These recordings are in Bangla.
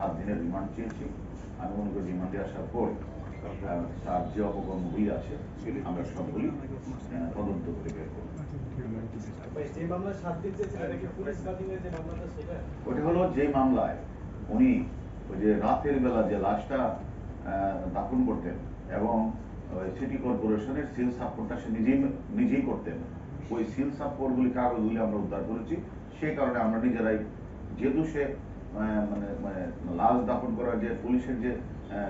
সাত দিনের রিমান্ড চেয়েছি। আমি মনে করি রিমান্ডে আসার পর তার যে অপকর্মগুলি আছে আমরা সবগুলি তদন্ত করে বের করব? ওটা হলো যে মামলায় উনি ওই যে রাতের বেলা যে লাশটা দাফন করতেন এবং সিটি কর্পোরেশনের সিল সাপোর্টটা সে নিজেই নিজেই করতেন। ওই সিল সাপোর্টগুলি কাগজগুলি আমরা উদ্ধার করেছি সেই কারণে আমরা নিজেরাই যেহেতু সে মানে মানে লাশ দাফন করার যে পুলিশের যে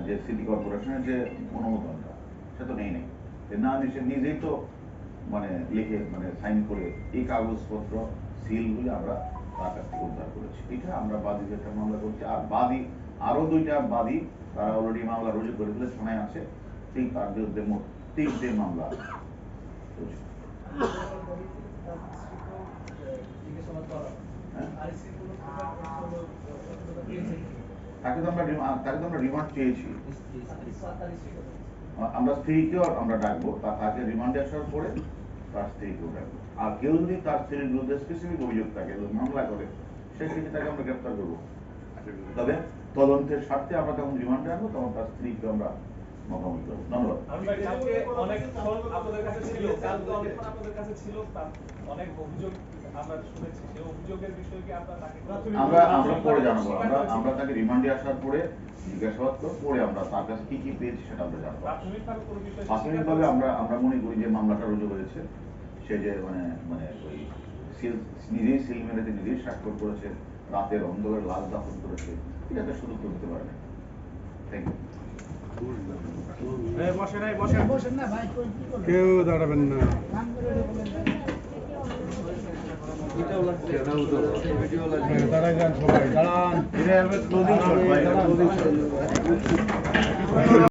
যে সিটি কর্পোরেশনের যে অনুমোদনটা সে তো নেই নেই। না সে নিজেই তো মানে লিখে মানে সাইন করে এই কাগজপত্র সিলগুলি আমরা তার কাছ থেকে উদ্ধার করেছি। এটা আমরা বাদী একটা মামলা করছি। আর বাদী আরও দুইটা বাদী, তারা অলরেডি মামলা রুজু করে দিলে থানায় আছে। ঠিক তার বিরুদ্ধে মোট তিনটে মামলা চলছে। তাকে তো আমরা তাকে তো আমরা রিমান্ড চেয়েছি আমরা স্ত্রীকেও আমরা ডাকবো তা তাকে রিমান্ডে আসার পরে তার স্ত্রীকেও ডাকবো। আর কেউ যদি তার স্ত্রীর বিরুদ্ধে স্পেসিফিক অভিযোগ থাকে মামলা করে সেক্ষেত্রে তাকে আমরা গ্রেপ্তার করব। তবে তদন্তের স্বার্থে আমরা তখন রিমান্ডে আনব তখন তার স্ত্রীকে আমরা মোকাবিলা করব ধন্যবাদ। আমরা কালকে অনেকক্ষণ আপনাদের কাছে ছিল কালকে অনেকক্ষণ আপনাদের কাছে ছিল তার অনেক অভিযোগ আমরা শুনেছি সেই অভিযোগের বিষয়ে কি আপনার তাকে কোনো- আমরা আমরা পরে জানাব। আমরা আমরা তাকে রিমান্ডে আসার পরে জিজ্ঞাসাবাদ করে পরে আমরা তার কাছে কি কি পেয়েছি সেটা আমরা জানব। প্রাথমিকভাবে কোনো বিষয় প্রাথমিকভাবে আমরা আমরা মনে করি যে মামলাটা রুজু হয়েছে। সে যে মানে মানে ওই সিল নিজেই সিল মেরেছে নিজেই স্বাক্ষর করেছে রাতের অন্ধকারে লাশ দাফন করেছে এটাতে শুধু করতে পারে না থ্যাংক ইউ? কেউ দাঁড়াবেন না। দাঁড়ান